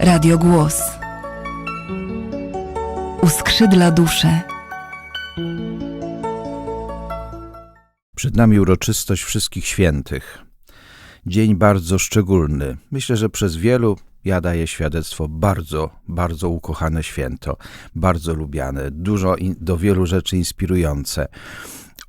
Radio Głos. Uskrzydla duszę. Przed nami uroczystość Wszystkich Świętych. Dzień bardzo szczególny. Myślę, że przez wielu ja daję świadectwo bardzo, bardzo ukochane święto, bardzo lubiane, dużo do wielu rzeczy inspirujące.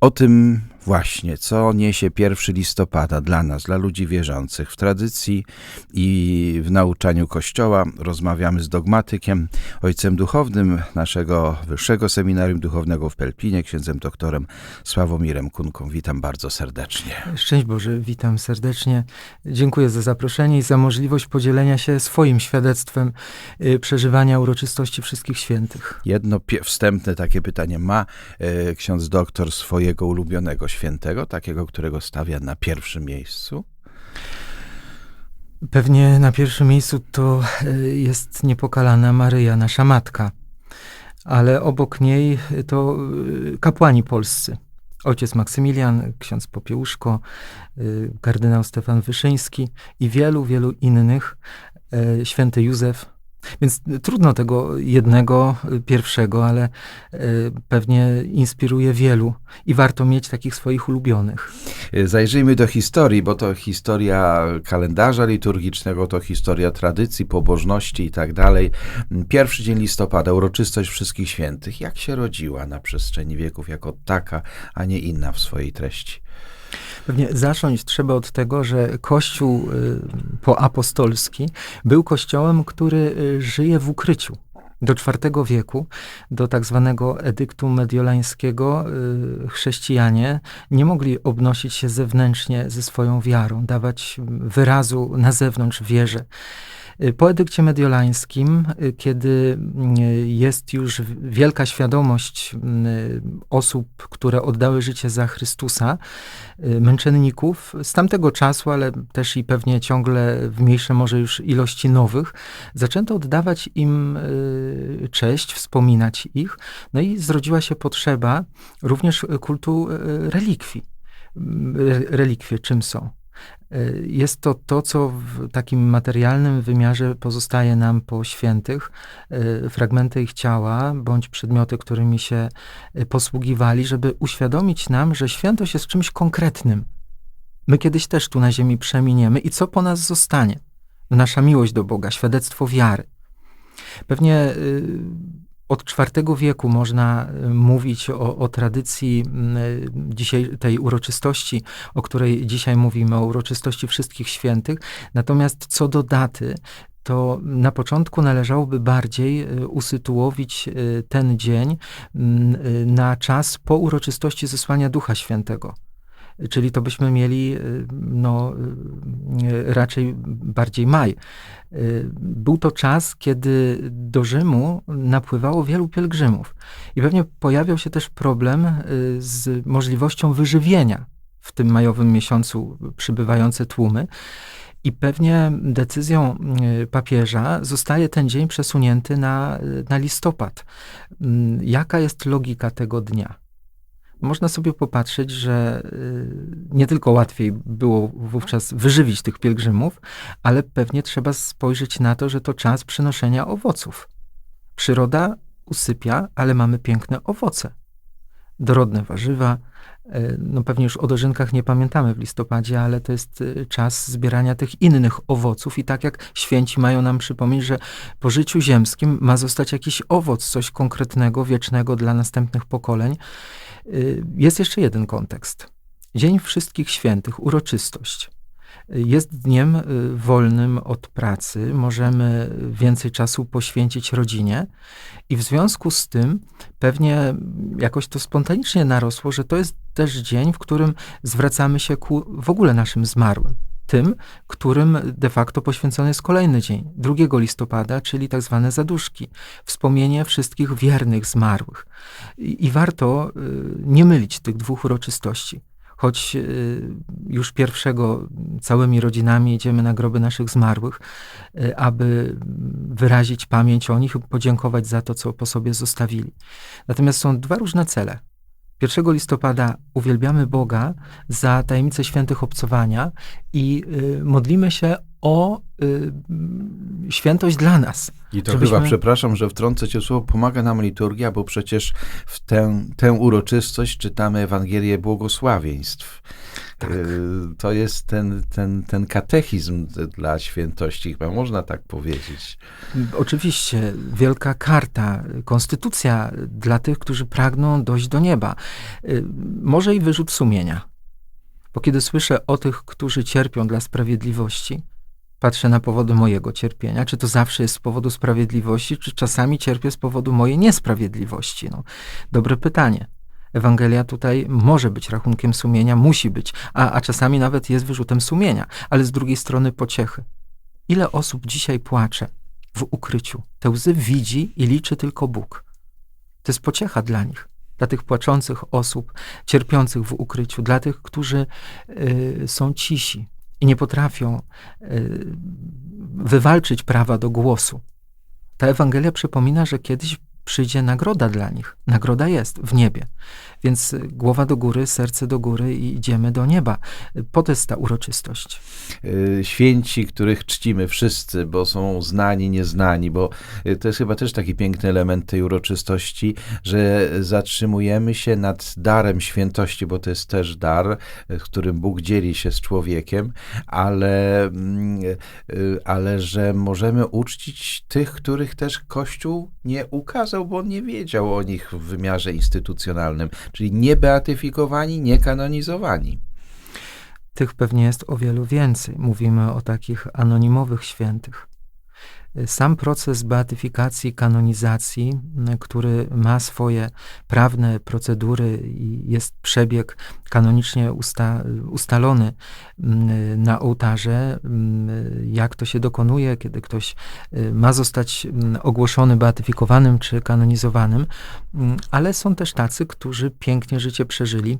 O tym właśnie, co niesie 1 listopada dla nas, dla ludzi wierzących. W tradycji i w nauczaniu Kościoła rozmawiamy z dogmatykiem, ojcem duchownym naszego Wyższego Seminarium Duchownego w Pelplinie, księdzem doktorem Sławomirem Kunką. Witam bardzo serdecznie. Szczęść Boże, witam serdecznie. Dziękuję za zaproszenie i za możliwość podzielenia się swoim świadectwem y, przeżywania uroczystości Wszystkich Świętych. Jedno wstępne takie pytanie. Ma e, ksiądz doktor swojego ulubionego świętego, takiego, którego stawia na pierwszym miejscu? Pewnie na pierwszym miejscu to y, jest niepokalana Maryja, nasza matka, ale obok niej to y, kapłani polscy. Ojciec Maksymilian, ksiądz Popiełuszko, kardynał Stefan Wyszyński i wielu, wielu innych, święty Józef. Więc trudno tego jednego, y, pierwszego, ale y, pewnie inspiruje wielu i warto mieć takich swoich ulubionych. E, Zajrzyjmy do historii, bo to historia kalendarza liturgicznego, to historia tradycji, pobożności i tak dalej. Pierwszy dzień listopada, uroczystość Wszystkich Świętych. Jak się rodziła na przestrzeni wieków jako taka, a nie inna w swojej treści? Pewnie zacząć trzeba od tego, że Kościół y, poapostolski był kościołem, który y, żyje w ukryciu. Do IV wieku, do tak zwanego edyktu mediolańskiego, y, chrześcijanie nie mogli obnosić się zewnętrznie ze swoją wiarą, dawać wyrazu na zewnątrz wierze. Y, Po edykcie mediolańskim, y, kiedy y, jest już wielka świadomość y, osób, które oddały życie za Chrystusa, męczenników z tamtego czasu, ale też i pewnie ciągle w mniejszej może już ilości nowych, zaczęto oddawać im cześć, wspominać ich, no i zrodziła się potrzeba również kultu relikwii. Re- Relikwie czym są? Y, Jest to to, co w takim materialnym wymiarze pozostaje nam po świętych, y, fragmenty ich ciała, bądź przedmioty, którymi się y, posługiwali, żeby uświadomić nam, że świętość jest czymś konkretnym. My kiedyś też tu na ziemi przeminiemy i co po nas zostanie? Nasza miłość do Boga, świadectwo wiary. Pewnie od IV wieku można y, mówić o, o tradycji dzisiaj, tej uroczystości, o której dzisiaj mówimy, o uroczystości wszystkich świętych. Natomiast co do daty, to na początku należałoby bardziej y, usytuowić y, ten dzień na czas po uroczystości zesłania Ducha Świętego. Czyli to byśmy mieli y, no, y, raczej bardziej maj. Y, Był to czas, kiedy do Rzymu napływało wielu pielgrzymów. I pewnie pojawiał się też problem z możliwością wyżywienia w tym majowym miesiącu przybywające tłumy. I pewnie decyzją papieża zostaje ten dzień przesunięty na, na listopad. Mm, Jaka jest logika tego dnia? Można sobie popatrzeć, że y, nie tylko łatwiej było wówczas wyżywić tych pielgrzymów, ale pewnie trzeba spojrzeć na to, że to czas przynoszenia owoców. Przyroda usypia, ale mamy piękne owoce. Dorodne warzywa. No pewnie już o dożynkach nie pamiętamy w listopadzie, ale to jest y, czas zbierania tych innych owoców i tak jak święci mają nam przypomnieć, że po życiu ziemskim ma zostać jakiś owoc, coś konkretnego, wiecznego dla następnych pokoleń. Y, Jest jeszcze jeden kontekst. Dzień Wszystkich Świętych, uroczystość. Jest dniem y, wolnym od pracy, możemy więcej czasu poświęcić rodzinie i w związku z tym pewnie jakoś to spontanicznie narosło, że to jest też dzień, w którym zwracamy się ku w ogóle naszym zmarłym. Tym, którym de facto poświęcony jest kolejny dzień, 2 listopada, czyli tak zwane zaduszki, wspomnienie wszystkich wiernych zmarłych. I, i warto y, nie mylić tych dwóch uroczystości. Choć y, już pierwszego całymi rodzinami jedziemy na groby naszych zmarłych, y, aby wyrazić pamięć o nich i podziękować za to, co po sobie zostawili. Natomiast są dwa różne cele. 1 listopada uwielbiamy Boga za tajemnicę świętych obcowania i y, modlimy się o y, świętość dla nas. I to Żebyśmy- chyba, przepraszam, że wtrącę cię słowo, pomaga nam liturgia, bo przecież w tę, tę uroczystość czytamy Ewangelię błogosławieństw. Tak. Y, To jest ten, ten, ten katechizm dla świętości, chyba można tak powiedzieć. Oczywiście, wielka karta, konstytucja dla tych, którzy pragną dojść do nieba. Y, Może i wyrzut sumienia. Bo kiedy słyszę o tych, którzy cierpią dla sprawiedliwości, patrzę na powody mojego cierpienia. Czy to zawsze jest z powodu sprawiedliwości, czy czasami cierpię z powodu mojej niesprawiedliwości? No, dobre pytanie. Ewangelia tutaj może być rachunkiem sumienia, musi być, a, a czasami nawet jest wyrzutem sumienia, ale z drugiej strony pociechy. Ile osób dzisiaj płacze w ukryciu? Te łzy widzi i liczy tylko Bóg. To jest pociecha dla nich, dla tych płaczących osób, cierpiących w ukryciu, dla tych, którzy y, są cisi i nie potrafią y, wywalczyć prawa do głosu. Ta Ewangelia przypomina, że kiedyś przyjdzie nagroda dla nich. Nagroda jest w niebie. Więc y, głowa do góry, serce do góry i idziemy do nieba. Y, Po to jest ta uroczystość. Y, Święci, których czcimy wszyscy, bo są znani, nieznani, bo to jest chyba też taki piękny element tej uroczystości, że zatrzymujemy się nad darem świętości, bo to jest też dar, którym Bóg dzieli się z człowiekiem, ale, mm, ale że możemy uczcić tych, których też Kościół nie ukazał, bo on nie wiedział o nich w wymiarze instytucjonalnym, czyli niebeatyfikowani, niekanonizowani. Tych pewnie jest o wielu więcej. Mówimy o takich anonimowych świętych. Sam proces beatyfikacji, kanonizacji, m, który ma swoje prawne procedury i jest przebieg kanonicznie usta, ustalony m, na ołtarze, m, jak to się dokonuje, kiedy ktoś y, ma zostać m, ogłoszony beatyfikowanym czy kanonizowanym, ale są też tacy, którzy pięknie życie przeżyli,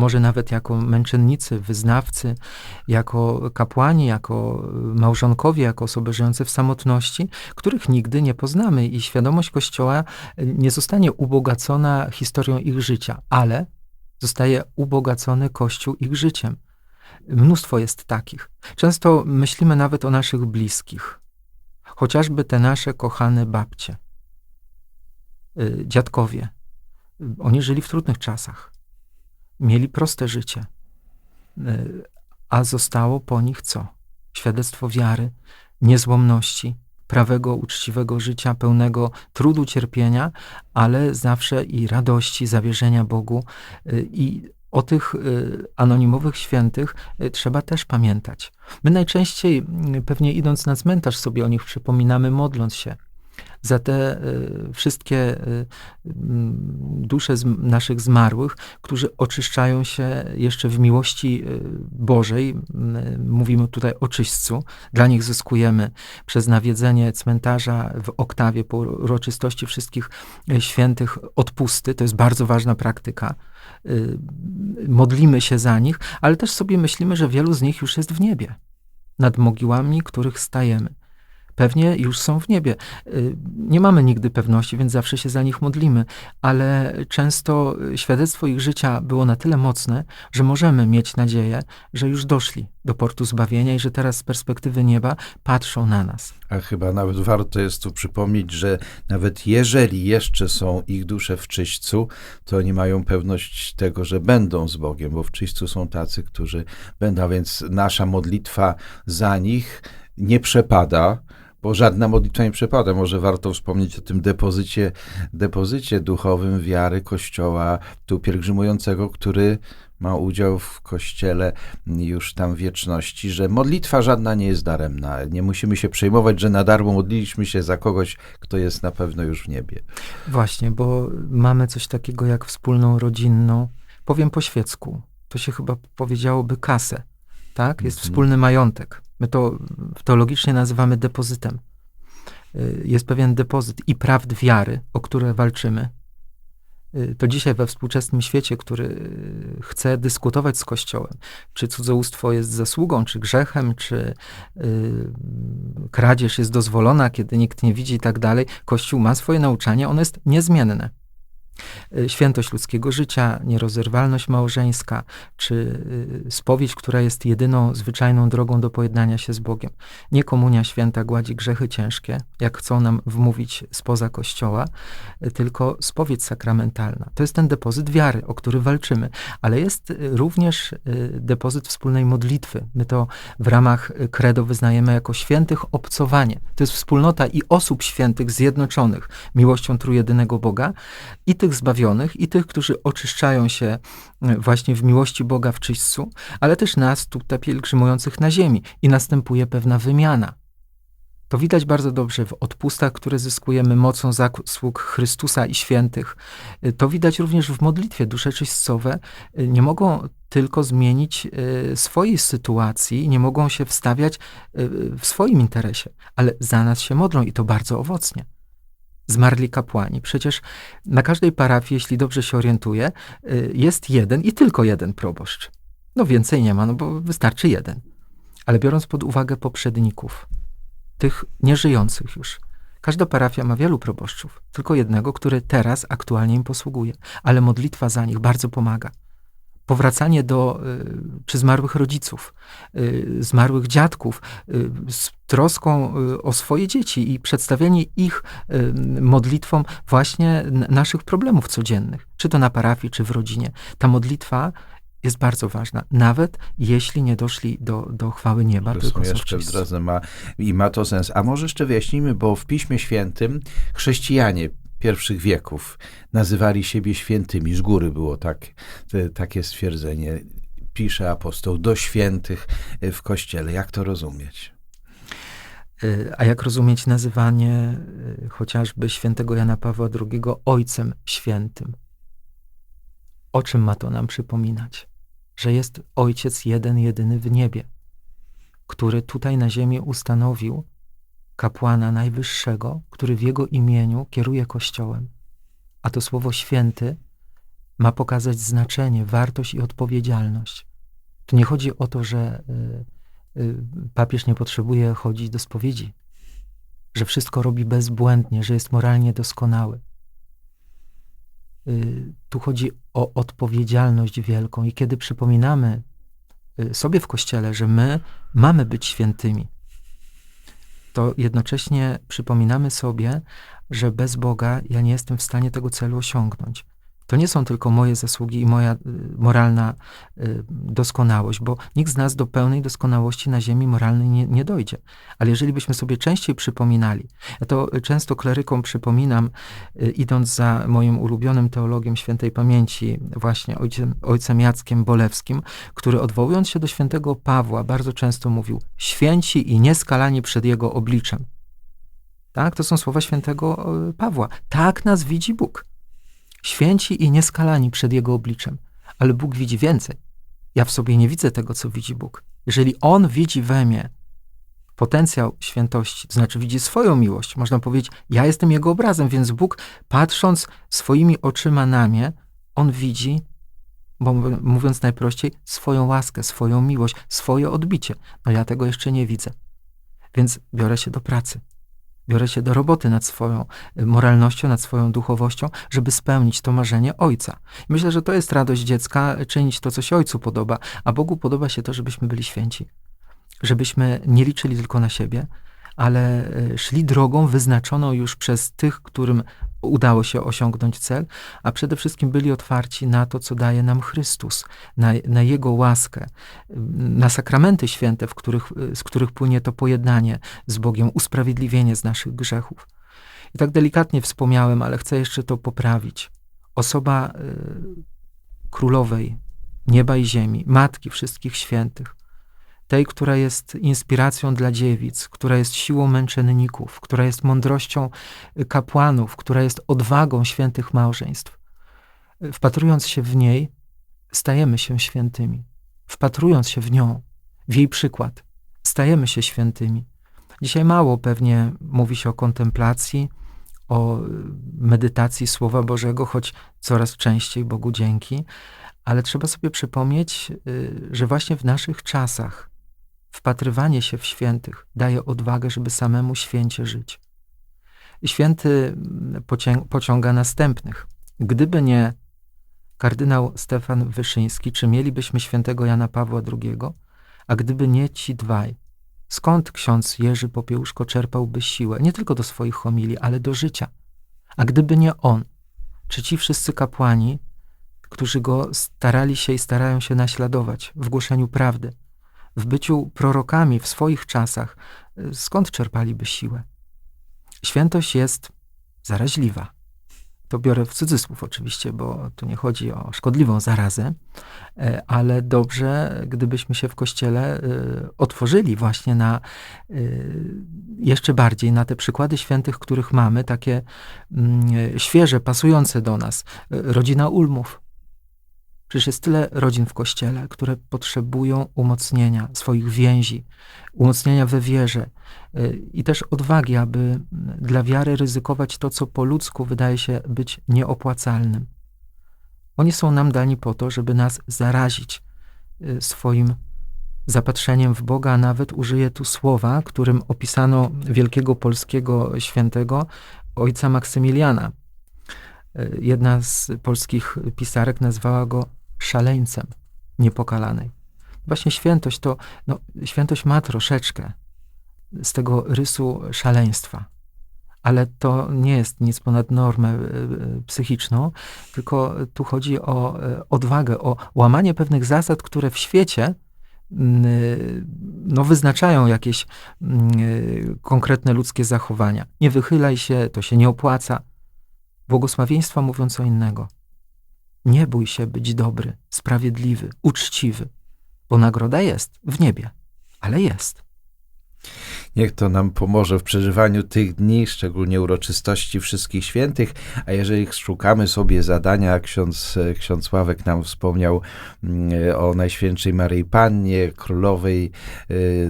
może nawet jako męczennicy, wyznawcy, jako kapłani, jako małżonkowie, jako osoby żyjące w samotności, których nigdy nie poznamy i świadomość Kościoła nie zostanie ubogacona historią ich życia, ale zostaje ubogacony Kościół ich życiem. Mnóstwo jest takich. Często myślimy nawet o naszych bliskich, chociażby te nasze kochane babcie, y, dziadkowie. Oni żyli w trudnych czasach mieli proste życie, Y, a zostało po nich co? Świadectwo wiary, niezłomności, prawego, uczciwego życia, pełnego trudu, cierpienia, ale zawsze i radości, zawierzenia Bogu. Y, I o tych y, anonimowych świętych trzeba też pamiętać. My najczęściej, pewnie idąc na cmentarz, sobie o nich przypominamy, modląc się za te y, wszystkie mm, dusze naszych zmarłych, którzy oczyszczają się jeszcze w miłości y, Bożej. Mówimy tutaj o czyśćcu. Dla nich zyskujemy przez nawiedzenie cmentarza w oktawie po uroczystości wszystkich świętych odpusty. To jest bardzo ważna praktyka. Modlimy się za nich, ale też sobie myślimy, że wielu z nich już jest w niebie. Nad mogiłami, których stajemy pewnie już są w niebie. Y, Nie mamy nigdy pewności, więc zawsze się za nich modlimy, ale często świadectwo ich życia było na tyle mocne, że możemy mieć nadzieję, że już doszli do portu zbawienia i że teraz z perspektywy nieba patrzą na nas. A chyba nawet warto jest tu przypomnieć, że nawet jeżeli jeszcze są ich dusze w czyśćcu, to oni mają pewność tego, że będą z Bogiem, bo w czyśćcu są tacy, którzy będą, więc nasza modlitwa za nich nie przepada, bo żadna modlitwa nie przepada. Może warto wspomnieć o tym depozycie, depozycie duchowym wiary Kościoła tu pielgrzymującego, który ma udział w Kościele już tam wieczności, że modlitwa żadna nie jest daremna. Nie musimy się przejmować, że na darmo modliliśmy się za kogoś, kto jest na pewno już w niebie. Właśnie, bo mamy coś takiego jak wspólną rodzinną, powiem po świecku, to się chyba powiedziałoby kasę, tak? Jest Mhm. wspólny majątek. My to teologicznie nazywamy depozytem. Y, Jest pewien depozyt i prawd wiary, o które walczymy. Y, To dzisiaj we współczesnym świecie, który y, chce dyskutować z Kościołem, czy cudzołóstwo jest zasługą, czy grzechem, czy kradzież jest dozwolona, kiedy nikt nie widzi i tak dalej, Kościół ma swoje nauczanie, ono jest niezmienne. Y, Świętość ludzkiego życia, nierozerwalność małżeńska, czy y, spowiedź, która jest jedyną zwyczajną drogą do pojednania się z Bogiem. Nie komunia święta gładzi grzechy ciężkie, jak chcą nam wmówić spoza Kościoła, y, tylko spowiedź sakramentalna. To jest ten depozyt wiary, o który walczymy, ale jest również depozyt wspólnej modlitwy. My to w ramach credo wyznajemy jako świętych obcowanie. To jest wspólnota i osób świętych zjednoczonych miłością trójjedynego Boga i tych zbawionych, i tych, którzy oczyszczają się y, właśnie w miłości Boga w czyśćcu, ale też nas tutaj pielgrzymujących na ziemi i następuje pewna wymiana. To widać bardzo dobrze w odpustach, które zyskujemy mocą zasług Chrystusa i świętych. Y, To widać również w modlitwie. Dusze czyśćcowe y, nie mogą tylko zmienić swojej sytuacji, nie mogą się wstawiać w swoim interesie, ale za nas się modlą i to bardzo owocnie. Zmarli kapłani. Przecież na każdej parafii, jeśli dobrze się orientuję, y, jest jeden i tylko jeden proboszcz. No więcej nie ma, no bo wystarczy jeden. Ale biorąc pod uwagę poprzedników, tych nieżyjących już, każda parafia ma wielu proboszczów, tylko jednego, który teraz aktualnie im posługuje, ale modlitwa za nich bardzo pomaga. Powracanie do y, czy zmarłych rodziców, y, zmarłych dziadków, y, z troską o swoje dzieci i przedstawianie ich modlitwom właśnie naszych problemów codziennych, czy to na parafii, czy w rodzinie. Ta modlitwa jest bardzo ważna, nawet jeśli nie doszli do, do chwały nieba, tylko Rozumiem, są jeszcze w drodze ma, i ma to sens. A może jeszcze wyjaśnijmy, bo w Piśmie Świętym chrześcijanie pierwszych wieków nazywali siebie świętymi. Z góry było tak, te, takie stwierdzenie. Pisze apostoł do świętych w Kościele. Jak to rozumieć? Y, A jak rozumieć nazywanie y, chociażby świętego Jana Pawła II Ojcem Świętym? O czym ma to nam przypominać? Że jest Ojciec jeden, jedyny w niebie, który tutaj na ziemi ustanowił kapłana najwyższego, który w jego imieniu kieruje Kościołem. A to słowo święty ma pokazać znaczenie, wartość i odpowiedzialność. Tu nie chodzi o to, że y, y, papież nie potrzebuje chodzić do spowiedzi, że wszystko robi bezbłędnie, że jest moralnie doskonały. Y, Tu chodzi o odpowiedzialność wielką i kiedy przypominamy sobie w Kościele, że my mamy być świętymi, to jednocześnie przypominamy sobie, że bez Boga ja nie jestem w stanie tego celu osiągnąć. To nie są tylko moje zasługi i moja y, moralna y, doskonałość, bo nikt z nas do pełnej doskonałości na ziemi moralnej nie, nie dojdzie. Ale jeżeli byśmy sobie częściej przypominali, ja to często klerykom przypominam, y, idąc za moim ulubionym teologiem świętej pamięci, właśnie ojcem, ojcem Jackiem Bolewskim, który odwołując się do świętego Pawła bardzo często mówił święci i nieskalani przed jego obliczem. Tak, to są słowa świętego Pawła. Tak nas widzi Bóg. Święci i nieskalani przed Jego obliczem. Ale Bóg widzi więcej. Ja w sobie nie widzę tego, co widzi Bóg. Jeżeli On widzi we mnie potencjał świętości, to znaczy widzi swoją miłość, można powiedzieć, ja jestem Jego obrazem, więc Bóg patrząc swoimi oczyma na mnie, On widzi, bo mów- mówiąc najprościej, swoją łaskę, swoją miłość, swoje odbicie. No ja tego jeszcze nie widzę. Więc biorę się do pracy. Biorę się do roboty nad swoją y, moralnością, nad swoją duchowością, żeby spełnić to marzenie Ojca. Myślę, że to jest radość dziecka, czynić to, co się Ojcu podoba, a Bogu podoba się to, żebyśmy byli święci. Żebyśmy nie liczyli tylko na siebie, ale y, szli drogą wyznaczoną już przez tych, którym udało się osiągnąć cel, a przede wszystkim byli otwarci na to, co daje nam Chrystus, na, na Jego łaskę, na sakramenty święte, których, y, z których płynie to pojednanie z Bogiem, usprawiedliwienie z naszych grzechów. I tak delikatnie wspomniałem, ale chcę jeszcze to poprawić. Osoba y, królowej nieba i ziemi, matki wszystkich świętych, tej, która jest inspiracją dla dziewic, która jest siłą męczenników, która jest mądrością y, kapłanów, która jest odwagą świętych małżeństw. Y, Wpatrując się w niej, stajemy się świętymi. Wpatrując się w nią, w jej przykład, stajemy się świętymi. Dzisiaj mało pewnie mówi się o kontemplacji, o y, medytacji Słowa Bożego, choć coraz częściej Bogu dzięki, ale trzeba sobie przypomnieć, że właśnie w naszych czasach wpatrywanie się w świętych daje odwagę, żeby samemu święcie żyć. Święty mm, pocią- pociąga następnych. Gdyby nie kardynał Stefan Wyszyński, czy mielibyśmy świętego Jana Pawła II, a gdyby nie ci dwaj, skąd ksiądz Jerzy Popiełuszko czerpałby siłę, nie tylko do swoich homilii, ale do życia? A gdyby nie on, czy ci wszyscy kapłani, którzy go starali się i starają się naśladować w głoszeniu prawdy, w byciu prorokami w swoich czasach, skąd czerpaliby siłę? Świętość jest zaraźliwa. To biorę w cudzysłów oczywiście, bo tu nie chodzi o szkodliwą zarazę, e, ale dobrze, gdybyśmy się w Kościele e, otworzyli właśnie na e, jeszcze bardziej na te przykłady świętych, których mamy, takie mm, świeże, pasujące do nas. Rodzina Ulmów. Przecież jest tyle rodzin w Kościele, które potrzebują umocnienia swoich więzi, umocnienia we wierze y, i też odwagi, aby dla wiary ryzykować to, co po ludzku wydaje się być nieopłacalnym. Oni są nam dani po to, żeby nas zarazić y, swoim zapatrzeniem w Boga, a nawet użyję tu słowa, którym opisano wielkiego polskiego świętego, ojca Maksymiliana. Y, Jedna z polskich pisarek nazwała go szaleńcem niepokalanej. Właśnie świętość to, no, świętość ma troszeczkę z tego rysu szaleństwa, ale to nie jest nic ponad normę y, y, psychiczną, tylko tu chodzi o y, odwagę, o łamanie pewnych zasad, które w świecie no, wyznaczają jakieś konkretne ludzkie zachowania. Nie wychylaj się, to się nie opłaca. Błogosławieństwa mówią co innego. Nie bój się być dobry, sprawiedliwy, uczciwy, bo nagroda jest w niebie, ale jest. Niech to nam pomoże w przeżywaniu tych dni, szczególnie uroczystości wszystkich świętych, a jeżeli szukamy sobie zadania, ksiądz, ksiądz Sławek nam wspomniał mm, o Najświętszej Maryi Pannie, Królowej y, y,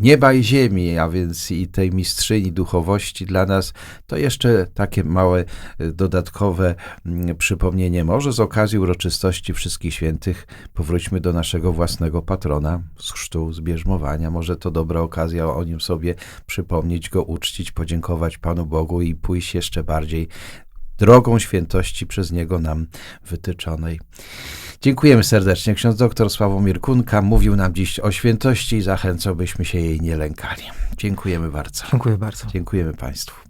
nieba i ziemi, a więc i tej mistrzyni duchowości dla nas, to jeszcze takie małe y, dodatkowe mm, przypomnienie. Może z okazji uroczystości wszystkich świętych powróćmy do naszego własnego patrona z chrztu, z. Może to dobra okazja o nim sobie przypomnieć, go uczcić, podziękować Panu Bogu i pójść jeszcze bardziej drogą świętości przez Niego nam wytyczonej. Dziękujemy serdecznie. Ksiądz doktor Sławomir Kunka mówił nam dziś o świętości i zachęcał, byśmy się jej nie lękali. Dziękujemy bardzo. Dziękuję bardzo. Dziękujemy Państwu.